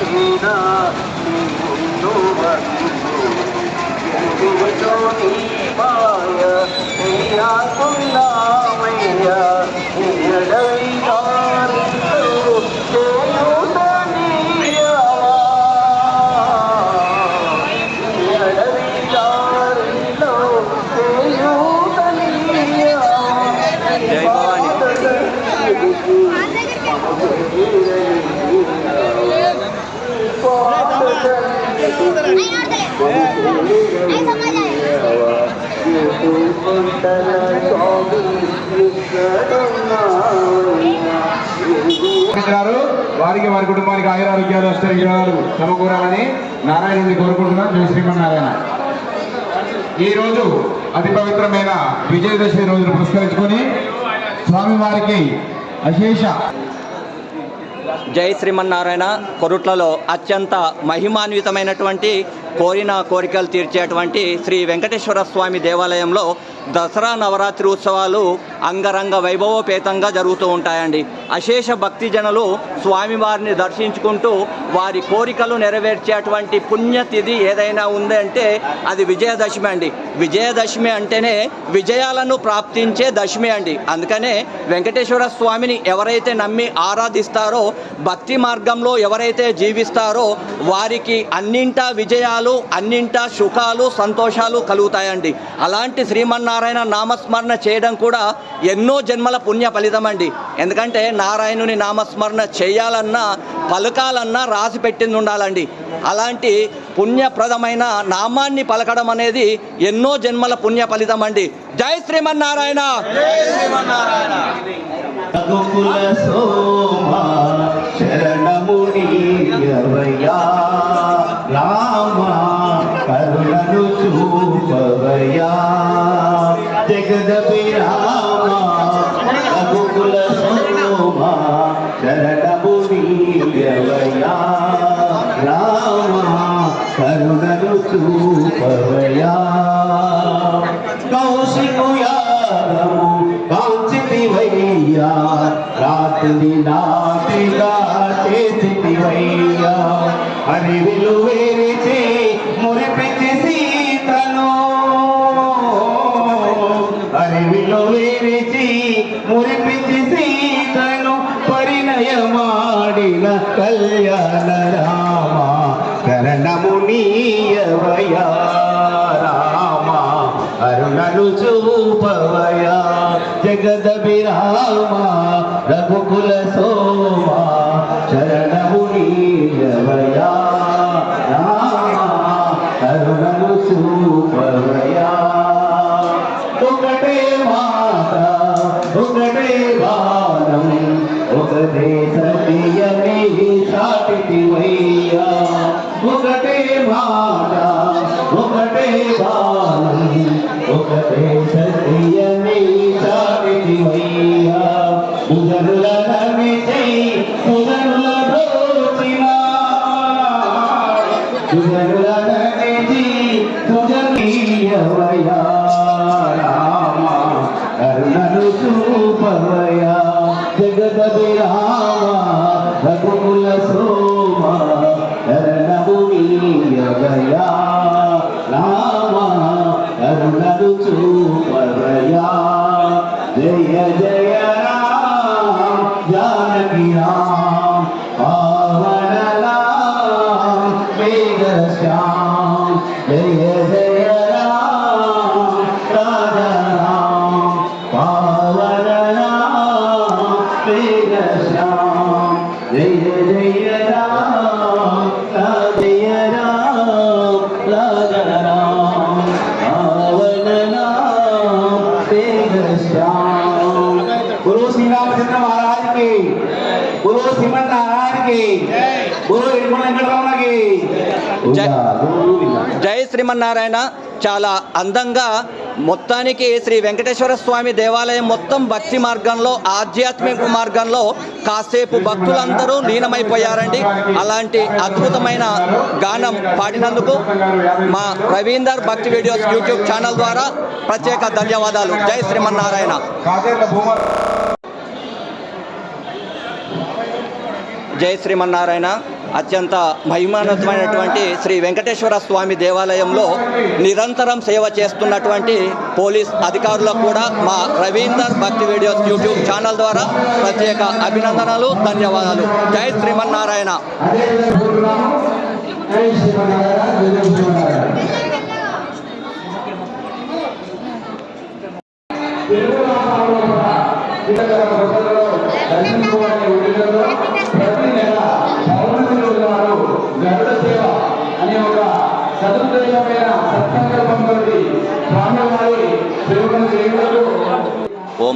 Krishna గారు వారికి వారి కుటుంబానికి ఆయురారోగ్యాలు అష్టవిగ్రహాలు సమకూరాలని నారాయణుడిని కోరుకుంటున్నాం. జై శ్రీమన్నారాయణ. ఈ రోజు అతి పవిత్రమైన విజయదశమి రోజును పురస్కరించుకొని స్వామివారికి అశేష జై శ్రీమన్నారాయణ కొరుట్లలో అత్యంత మహిమాన్వితమైనటువంటి కోరిన కోరికలు తీర్చేటువంటి శ్రీ వెంకటేశ్వర స్వామి దేవాలయంలో దసరా నవరాత్రి ఉత్సవాలు అంగరంగ వైభవోపేతంగా జరుగుతూ ఉంటాయండి. అశేష భక్తి జనులు స్వామివారిని దర్శించుకుంటూ వారి కోరికలు నెరవేర్చేటువంటి పుణ్యతిథి ఏదైనా ఉంది అంటే అది విజయదశమి అండి. విజయదశమి అంటేనే విజయాలను ప్రాప్తించే దశమి అండి. అందుకనే వెంకటేశ్వర స్వామిని ఎవరైతే నమ్మి ఆరాధిస్తారో భక్తి మార్గంలో ఎవరైతే జీవిస్తారో వారికి అన్నింటా విజయాలు అన్నింటా సుఖాలు సంతోషాలు కలుగుతాయండి. అలాంటి శ్రీమన్నారాయణ నామస్మరణ చేయడం కూడా ఎన్నో జన్మల పుణ్య ఫలితం అండి ఎందుకంటే నారాయణుని నామస్మరణ చేయాలన్నా పలకాలన్నా రాసి పెట్టింది ఉండాలండి. అలాంటి పుణ్యప్రదమైన నామాన్ని పలకడం అనేది ఎన్నో జన్మల పుణ్య ఫలితం అండి జై శ్రీమన్నారాయణ! రఘుకుల చూపవయ్యా జగదపి రామ రఘుకుల సోమ శరణమునియవయ్యా రామ కరుణను చూపవయ్యా. కౌశికుయారము కాంచితివయ్యా రాత్రి నాటిగా వయ్యా అని విలువేరి చే అని విరిచి మురిపించి సీతను పరిణయమాడిన కళ్యాణ రామ. కరణమునీయవయా రామ. అరుణను చూపవయా జగదభిరామ. రఘుకుల సోమ. శరణమునీయవయా రామ. ఒకటే బాణం ఒకటే సత్యమే సాటివయ్యా ఒకటే మాట ఒకటే బాణం. ఒకటే సత్యమే చూపవయా జై శ్రీమన్నారాయణ. చాలా అందంగా మొత్తానికి శ్రీ వెంకటేశ్వర స్వామి దేవాలయం మొత్తం భక్తి మార్గంలో ఆధ్యాత్మిక మార్గంలో కాసేపు భక్తులందరూ లీనమైపోయారండి. అలాంటి అద్భుతమైన గానం పాడినందుకు మా రవీందర్ భక్తి వీడియోస్ యూట్యూబ్ ఛానల్ ద్వారా ప్రత్యేక ధన్యవాదాలు. జై శ్రీమన్నారాయణ. జై శ్రీమన్నారాయణ. అత్యంత మహిమానతమైనటువంటి శ్రీ వెంకటేశ్వర స్వామి దేవాలయంలో నిరంతరం సేవ చేస్తున్నటువంటి పోలీస్ అధికారులకు కూడా మా రవీందర్ భక్తి వీడియోస్ యూట్యూబ్ ఛానల్ ద్వారా ప్రత్యేక అభినందనలు ధన్యవాదాలు. జై శ్రీమన్నారాయణ.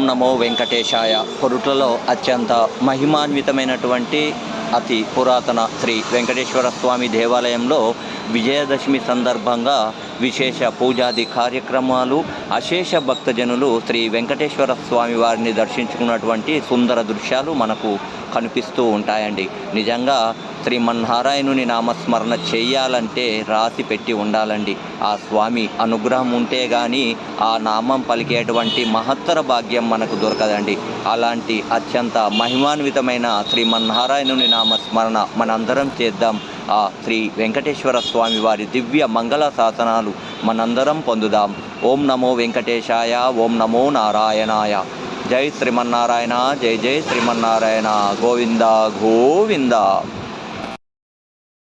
నమో వెంకటేశాయ. కొరుట్లలో అత్యంత మహిమాన్వితమైనటువంటి అతి పురాతన శ్రీ వెంకటేశ్వర స్వామి దేవాలయంలో విజయదశమి సందర్భంగా విశేష పూజాది కార్యక్రమాలు అశేష భక్తజనులు శ్రీ వెంకటేశ్వర స్వామి వారిని దర్శించుకున్నటువంటి సుందర దృశ్యాలు మనకు కనిపిస్తూ ఉంటాయండి. నిజంగా శ్రీమన్నారాయణుని నామస్మరణ చేయాలంటే రాసి పెట్టి ఉండాలండి. ఆ స్వామి అనుగ్రహం ఉంటే కానీ ఆ నామం పలికేటువంటి మహత్తర భాగ్యం మనకు దొరకదండి. అలాంటి అత్యంత మహిమాన్వితమైన శ్రీమన్నారాయణుని నామస్మరణ మనందరం చేద్దాం. ఆ శ్రీ వెంకటేశ్వర స్వామి వారి దివ్య మంగళ శాసనాలు మనందరం పొందుదాం. ఓం నమో వెంకటేశాయ ఓం నమో నారాయణాయ. జై శ్రీమన్నారాయణ జై జై శ్రీమన్నారాయణ. గోవింద గోవింద.